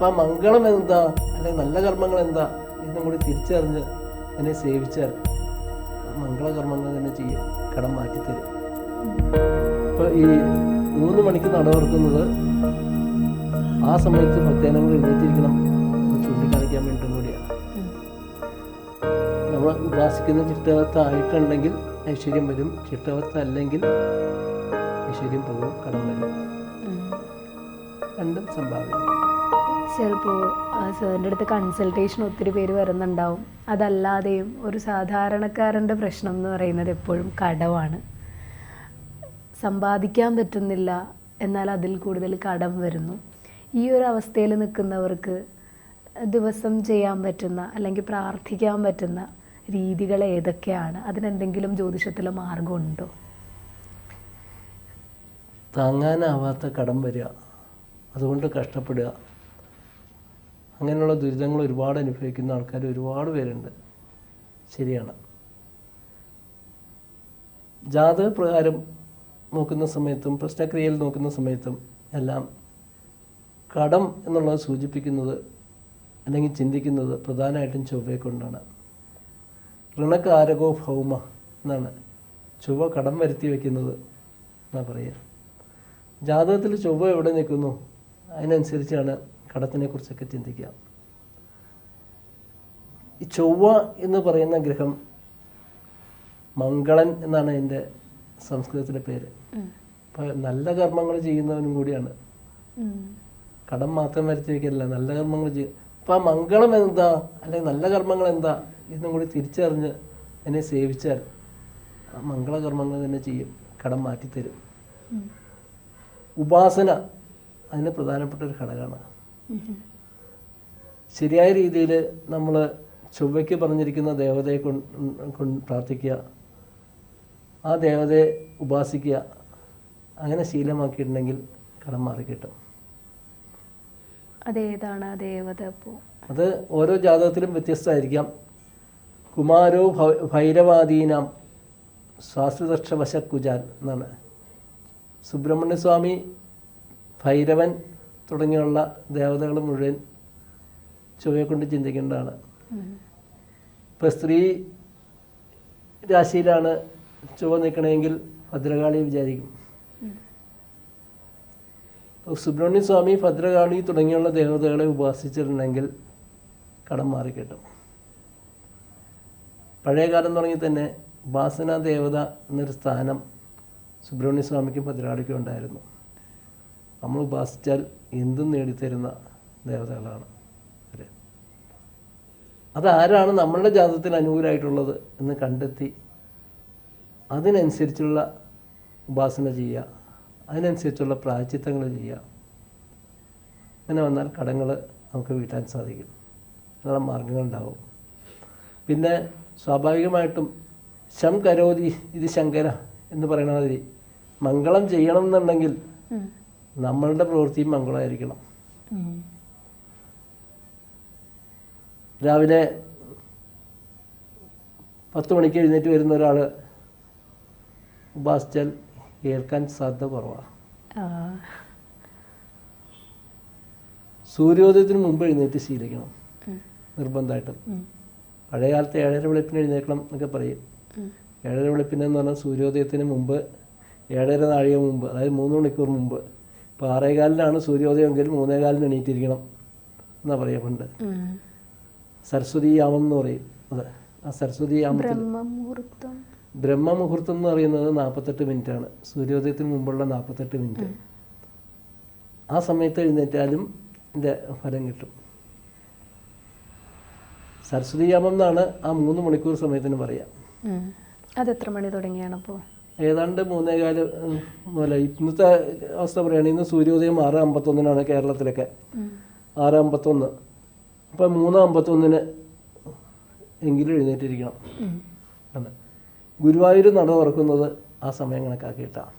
അപ്പം ആ മംഗളം എന്താ? അല്ലെങ്കിൽ നല്ല കർമ്മങ്ങൾ എന്താ? എന്നും കൂടി തിരിച്ചറിഞ്ഞ് എന്നെ സേവിച്ചാൽ മംഗളകർമ്മങ്ങൾ തന്നെ ചെയ്യും. കടം മാറ്റിത്തരും. ഇപ്പോൾ ഈ മൂന്ന് മണിക്ക് നടവർക്കുന്നത് ആ സമയത്ത് ഭക്തജനങ്ങൾ എഴുന്നേറ്റിരിക്കണം ചൂണ്ടിക്കാണിക്കാൻ വേണ്ടിയും കൂടിയാണ്. നമ്മൾ ഉപാസിക്കുന്ന ചിട്ടവത്തായിട്ടുണ്ടെങ്കിൽ ഐശ്വര്യം വരും. ചിട്ടവത്ത അല്ലെങ്കിൽ ഐശ്വര്യം പോകും. കടം വരും. രണ്ടും സംഭാവന. ചിലപ്പോൾ സാറിന്റെ അടുത്ത് കൺസൾട്ടേഷൻ ഒത്തിരി പേര് വരുന്നുണ്ടാവും. അതല്ലാതെയും ഒരു സാധാരണക്കാരന്റെ പ്രശ്നം എന്ന് പറയുന്നത് എപ്പോഴും കടമാണ് സമ്പാദിക്കാൻ പറ്റുന്നില്ല എന്നാൽ അതിൽ കൂടുതൽ കടം വരുന്നു. ഈ ഒരു അവസ്ഥയിൽ നിൽക്കുന്നവർക്ക് ദിവസം ചെയ്യാൻ പറ്റുന്ന അല്ലെങ്കിൽ പ്രാർത്ഥിക്കാൻ പറ്റുന്ന രീതികൾ ഏതൊക്കെയാണ്? അതിനെന്തെങ്കിലും ജ്യോതിഷത്തിൽ മാർഗമുണ്ടോ? താങ്ങാനാവാത്ത കടം വരിക. അതുകൊണ്ട് കഷ്ടപ്പെടുക. അങ്ങനെയുള്ള ദുരിതങ്ങൾ ഒരുപാട് അനുഭവിക്കുന്ന ആൾക്കാർ ഒരുപാട് പേരുണ്ട്. ശരിയാണ്. ജാതക പ്രകാരം നോക്കുന്ന സമയത്തും പ്രശ്നക്രിയയിൽ നോക്കുന്ന സമയത്തും എല്ലാം കടം എന്നുള്ളത് സൂചിപ്പിക്കുന്നത് അല്ലെങ്കിൽ ചിന്തിക്കുന്നത് പ്രധാനമായിട്ടും ചൊവ്വയെ കൊണ്ടാണ്. ഋണകാരകോ ഭൗമ എന്നാണ്. ചൊവ്വ കടം വരുത്തി വയ്ക്കുന്നത് എന്നാ പറയുക. ജാതകത്തിൽ ചൊവ്വ എവിടെ നിൽക്കുന്നു? അതിനനുസരിച്ചാണ് കടത്തിനെ കുറിച്ചൊക്കെ ചിന്തിക്കുക. ഈ ചൊവ്വ എന്ന് പറയുന്ന ഗ്രഹം മംഗളൻ എന്നാണ് അതിന്റെ സംസ്കൃതത്തിലെ പേര്. അപ്പോൾ നല്ല കർമ്മങ്ങൾ ചെയ്യുന്നവനും കൂടിയാണ്. കടം മാത്രം വരുത്തി വയ്ക്കല്ല നല്ല കർമ്മങ്ങൾ ചെയ്യും അപ്പോൾ ആ മംഗളം എന്താ? അല്ലെങ്കിൽ നല്ല കർമ്മങ്ങൾ എന്താ? എന്നും കൂടി തിരിച്ചറിഞ്ഞ് എന്നെ സേവിച്ചാൽ ആ മംഗളകർമ്മങ്ങൾ തന്നെ ചെയ്യും കടം മാറ്റിത്തരും. ഉപാസന അതിന് പ്രധാനപ്പെട്ട ഒരു ഘടകമാണ്. ശരിയായ രീതിയിൽ നമ്മൾ ചൊവ്വയ്ക്ക് പറഞ്ഞിരിക്കുന്ന ദേവതയെ കൊണ്ട് പ്രാർത്ഥിക്കുക ആ ദേവതയെ ഉപാസിക്കുക അങ്ങനെ ശീലമാക്കിയിട്ടുണ്ടെങ്കിൽ കടം മാറി കിട്ടും. അതേതാണ് ആ ദേവത അത് ഓരോ ജാതകത്തിലും വ്യത്യസ്തമായിരിക്കാം. കുമാരോ ഭൈരവാദീനാം ശാസ്ത്രദക്ഷവശ വശക്കുജാൻ എന്നാണ്. സുബ്രഹ്മണ്യസ്വാമി ഭൈരവൻ തുടങ്ങിയുള്ള ദേവതകൾ മുഴുവൻ ചൊവ്വയെ കൊണ്ട് ചിന്തിക്കേണ്ടതാണ്. ഇപ്പം സ്ത്രീ രാശിയിലാണ് ചുവ നിൽക്കണമെങ്കിൽ ഭദ്രകാളി വിചാരിക്കും. ഇപ്പോൾ സുബ്രഹ്മണ്യ സ്വാമി ഭദ്രകാളി തുടങ്ങിയുള്ള ദേവതകളെ ഉപാസിച്ചിട്ടുണ്ടെങ്കിൽ കടം മാറിക്കിട്ടും. പഴയ കാലം തുടങ്ങി തന്നെ ഉപാസന ദേവത എന്നൊരു സ്ഥാനം സുബ്രഹ്മണ്യ സ്വാമിക്കും ഭദ്രകാളിക്കും ഉണ്ടായിരുന്നു. നമ്മൾ ഉപാസിച്ചാൽ എന്തും നേടിത്തരുന്ന ദേവതകളാണ് അവർ അതാരാണ് നമ്മളുടെ ജാതത്തിന് അനുകൂലമായിട്ടുള്ളത് എന്ന് കണ്ടെത്തി അതിനനുസരിച്ചുള്ള ഉപാസന ചെയ്യുക അതിനനുസരിച്ചുള്ള പ്രായച്ചിത്തങ്ങൾ ചെയ്യുക. അങ്ങനെ വന്നാൽ കടങ്ങൾ നമുക്ക് വീട്ടാൻ സാധിക്കും. അതിനുള്ള മാർഗങ്ങളുണ്ടാവും പിന്നെ സ്വാഭാവികമായിട്ടും ശം കരോതി ഇത് ശങ്കര എന്ന് പറയണ മാതിരി മംഗളം ചെയ്യണം എന്നുണ്ടെങ്കിൽ നമ്മളുടെ പ്രവൃത്തിയും മംഗളമായിരിക്കണം. രാവിലെ പത്ത് മണിക്ക് എഴുന്നേറ്റ് വരുന്ന ഒരാൾ ഉപാസിച്ചാൽ ഏൽക്കാൻ സാധ്യത കുറവാണ്. സൂര്യോദയത്തിന് മുമ്പ് എഴുന്നേറ്റ് ശീലിക്കണം. നിർബന്ധമായിട്ടും. പഴയ കാലത്ത് ഏഴര വെളുപ്പിന് എഴുന്നേൽക്കണം എന്നൊക്കെ പറയും. ഏഴര വെളുപ്പിനെന്ന് പറഞ്ഞാൽ സൂര്യോദയത്തിന് മുമ്പ് ഏഴര നാഴിക മുമ്പ് അതായത് മൂന്ന് മണിക്കൂർ മുമ്പ് ഇപ്പോൾ ആറേകാലിനാണ് സൂര്യോദയമെങ്കിൽ മൂന്നേകാലിന് എണീറ്റിരിക്കണം എന്നാ പറയുക പണ്ട്. സരസ്വതി യാമം എന്ന് പറയും. അതെ. ആ സരസ്വതി യാമത്തിൽ ബ്രഹ്മമുഹൂർത്തം എന്ന് പറയുന്നത് നാൽപ്പത്തെട്ട് ആണ് സൂര്യോദയത്തിന് മുമ്പുള്ള നാൽപ്പത്തെട്ട് മിനിറ്റ്. ആ സമയത്ത് എഴുന്നേറ്റാലും ഇതിന്റെ ഫലം കിട്ടും. സരസ്വതി യാമം എന്നാണ് ആ മൂന്ന് മണിക്കൂർ സമയത്തിന് പറയാം. ഉം. അതെത്ര മണി തുടങ്ങിയാണ് അപ്പോൾ ഏതാണ്ട് മൂന്നേകാൽ മുതല ഇന്നത്തെ അവസ്ഥ പറയുകയാണെങ്കിൽ ഇന്ന് സൂര്യോദയം ആറ് അമ്പത്തൊന്നിനാണ് കേരളത്തിലൊക്കെ. ആറ് അമ്പത്തൊന്ന്. അപ്പം മൂന്ന് അമ്പത്തൊന്നിന് എങ്കിലും എഴുന്നേറ്റിരിക്കണം. എന്ന്. ഗുരുവായൂർ നട തുറക്കുന്നത് ആ സമയം കണക്കാക്കിയിട്ടാണ്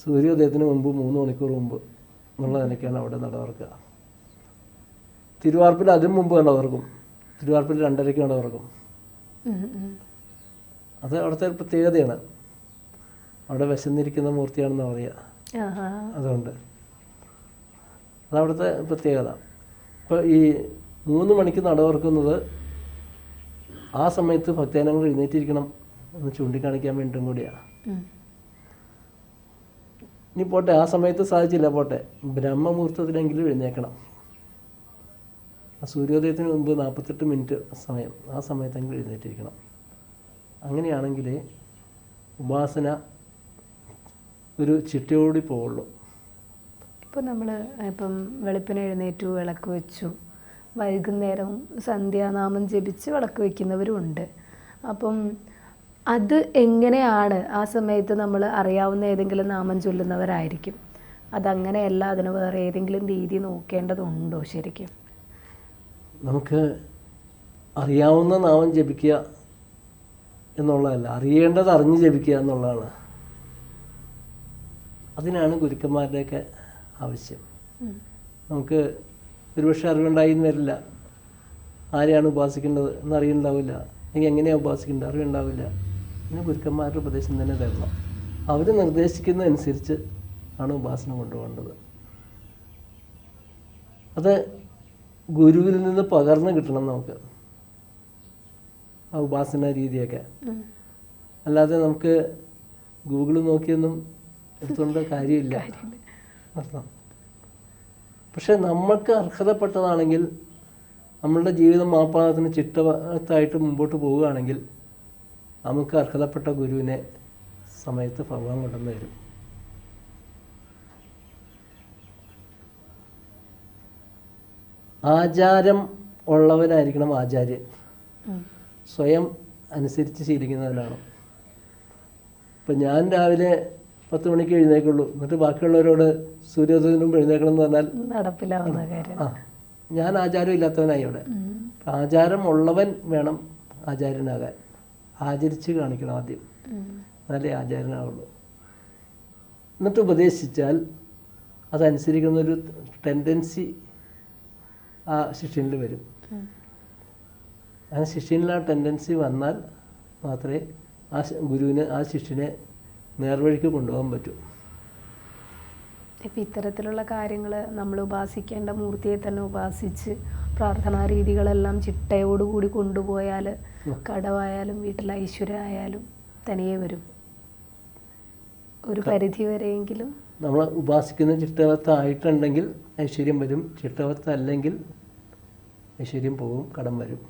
സൂര്യോദയത്തിന് മുമ്പ് മൂന്ന് മണിക്കൂർ മുമ്പ് എന്നുള്ള നിലയ്ക്കാണ് അവിടെ നട തുറക്കുക. തിരുവാർപ്പിൽ അതിന് മുമ്പ് നട തുറക്കും. തിരുവാർപ്പിൽ രണ്ടരയ്ക്ക് നട തുറക്കും. അത് അവിടുത്തെ ഒരു പ്രത്യേകതയാണ്. അവിടെ വിശന്നിരിക്കുന്ന മൂർത്തിയാണെന്ന് പറയുക. അതുകൊണ്ട്. അതവിടുത്തെ പ്രത്യേകത. ഇപ്പോൾ ഈ മൂന്ന് മണിക്ക് നട തുറക്കുന്നത് ആ സമയത്ത് ഭക്തജനങ്ങൾ എഴുന്നേറ്റിരിക്കണം എന്ന് ചൂണ്ടിക്കാണിക്കാൻ വേണ്ടിയും കൂടിയാണ്. ഇനി പോട്ടെ ആ സമയത്ത് സാധിച്ചില്ല പോട്ടെ. ബ്രഹ്മമുഹൂർത്തത്തിലെങ്കിലും എഴുന്നേക്കണം. ആ സൂര്യോദയത്തിന് മുമ്പ് നാൽപ്പത്തെട്ട് മിനിറ്റ് സമയം. ആ സമയത്തെങ്കിലും എഴുന്നേറ്റിരിക്കണം. അങ്ങനെയാണെങ്കിൽ ഉപാസന ഒരു ചിട്ടയോടി പോവുള്ളൂ. ഇപ്പോൾ നമ്മൾ ഇപ്പം വെളുപ്പിന് എഴുന്നേറ്റു വിളക്ക് വെച്ചു വൈകുന്നേരം സന്ധ്യാനാമം ജപിച്ച് വിളക്ക് വയ്ക്കുന്നവരും ഉണ്ട്. അപ്പം അത് എങ്ങനെയാണ് ആ സമയത്ത് നമ്മൾ അറിയാവുന്ന ഏതെങ്കിലും നാമം ചൊല്ലുന്നവരായിരിക്കും. അതങ്ങനെയല്ല അതിന് വേറെ ഏതെങ്കിലും രീതി നോക്കേണ്ടതുണ്ടോ ശരിക്കും? നമുക്ക് അറിയാവുന്ന നാമം ജപിക്കുക എന്നുള്ളതല്ല. അറിയേണ്ടത് അറിഞ്ഞ് ജപിക്കുക എന്നുള്ളതാണ്. അതിനാണ് ഗുരുക്കന്മാരുടെയൊക്കെ ആവശ്യം. നമുക്ക് ഒരുപക്ഷെ അറിവുണ്ടായി എന്ന് വരില്ല. ആരെയാണ് ഉപാസിക്കേണ്ടത് എന്നറിയുണ്ടാവില്ല അല്ലെങ്കിൽ എങ്ങനെയാണ് ഉപാസിക്കേണ്ടത് അറിവുണ്ടാവില്ല. പിന്നെ ഗുരുക്കന്മാരുടെ ഉപദേശം തന്നെ തരണം. അവർ നിർദ്ദേശിക്കുന്നതനുസരിച്ച് ആണ് ഉപാസന കൊണ്ടുപോകേണ്ടത്. അത് ഗുരുവിൽ നിന്ന് പകർന്നു കിട്ടണം നമുക്ക്. ആ ഉപാസന രീതിയൊക്കെ. അല്ലാതെ നമുക്ക് ഗൂഗിൾ നോക്കിയൊന്നും എടുത്തുകൊണ്ട് കാര്യമില്ല. അർത്ഥം. പക്ഷെ നമ്മൾക്ക് അർഹതപ്പെട്ടതാണെങ്കിൽ നമ്മളുടെ ജീവിതം മാപ്പാദത്തിന് ചിട്ടത്തായിട്ട് മുമ്പോട്ട് പോവുകയാണെങ്കിൽ നമുക്ക് അർഹതപ്പെട്ട ഗുരുവിനെ സമയത്ത് ഭഗവാൻ കൊണ്ടുവന്ന് വരും ആചാരം ഉള്ളവനായിരിക്കണം ആചാര്യൻ. സ്വയം അനുസരിച്ച് ശീലിക്കുന്നതിനാണ് ഇപ്പം ഞാൻ രാവിലെ പത്ത് മണിക്ക് എഴുന്നേക്കുള്ളൂ എന്നിട്ട് ബാക്കിയുള്ളവരോട് സൂര്യോദയത്തിന് മുമ്പ് എഴുന്നേക്കണം എന്ന് പറഞ്ഞാൽ നടപ്പിലാവുന്ന കാര്യം. ആ ഞാൻ ആചാരം ഇല്ലാത്തവനായി ഇവിടെ ആചാരം ഉള്ളവൻ വേണം ആചാര്യനാകാൻ. ആചരിച്ച് കാണിക്കണം ആദ്യം. നല്ല എന്നാലേ ആചാര്യനാവുള്ളൂ എന്നിട്ട് ഉപദേശിച്ചാൽ അതനുസരിക്കുന്ന ഒരു ടെൻഡൻസി ആ ശിഷ്യനിൽ വരും. ആ ശിഷ്യനിൽ ആ ടെൻഡൻസി വന്നാൽ മാത്രമേ ആ ഗുരുവിനെ ആ ശിഷ്യനെ നേർവഴിക്ക് കൊണ്ടുപോകാൻ പറ്റൂ. ഇപ്പം ഇത്തരത്തിലുള്ള കാര്യങ്ങൾ നമ്മൾ ഉപാസിക്കേണ്ട മൂർത്തിയെ തന്നെ ഉപാസിച്ച് പ്രാർത്ഥനാ രീതികളെല്ലാം ചിട്ടയോടുകൂടി കൊണ്ടുപോയാൽ കടവായാലും വീട്ടിലെ ഐശ്വര്യമായാലും തനിയെ വരും. ഒരു പരിധി വരെയെങ്കിലും നമ്മൾ ഉപാസിക്കുന്ന ചിട്ടവത്തായിട്ടുണ്ടെങ്കിൽ ഐശ്വര്യം വരും. ചിട്ടവത്തല്ലെങ്കിൽ ഐശ്വര്യം പോകും കടം വരും.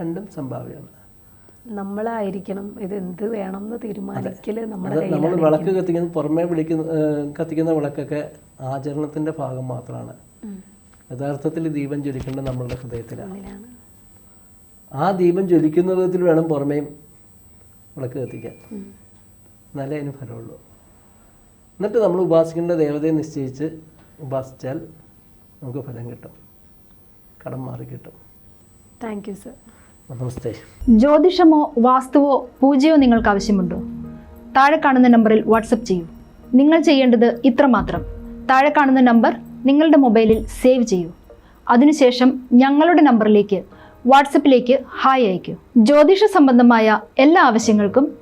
രണ്ടും സംഭാവ്യമാണ് നമ്മളായിരിക്കണം ഇത് എന്ത് വേണം എന്ന് തീരുമാനിക്കൽ നമ്മുടെ നമ്മൾ വിളക്ക് കത്തിക്കുന്ന പുറമേ വിളിക്കുന്ന കത്തിക്കുന്ന വിളക്കൊക്കെ ആചരണത്തിന്റെ ഭാഗം മാത്രമാണ് യഥാർത്ഥത്തിൽ ദീപം ജ്വലിക്കേണ്ടത് നമ്മളുടെ ഹൃദയത്തിലാണ്. ആ ദീപം ജ്വലിക്കുന്ന വിധത്തിൽ വേണം പുറമേയും വിളക്ക് കത്തിക്കാൻ. എന്നാലേ അതിന് ഫലമുള്ളൂ. എന്നിട്ട് നമ്മൾ ഉപാസിക്കേണ്ട ദേവതയെ നിശ്ചയിച്ച് ഉപാസിച്ചാൽ നമുക്ക് ഫലം കിട്ടും. കടം മാറി കിട്ടും താങ്ക് യു സർ നമസ്തേ. ജ്യോതിഷമോ വാസ്തുവോ പൂജയോ നിങ്ങൾക്ക് ആവശ്യമുണ്ടോ? താഴെ കാണുന്ന നമ്പറിൽ വാട്സപ്പ് ചെയ്യൂ. നിങ്ങൾ ചെയ്യേണ്ടത് ഇത്രമാത്രം താഴെ കാണുന്ന നമ്പർ നിങ്ങളുടെ മൊബൈലിൽ സേവ് ചെയ്യൂ. അതിനുശേഷം ഞങ്ങളുടെ നമ്പറിലേക്ക് വാട്സപ്പിലേക്ക് ഹായ് അയയ്ക്കൂ. ജ്യോതിഷ സംബന്ധമായ എല്ലാ ആവശ്യങ്ങൾക്കും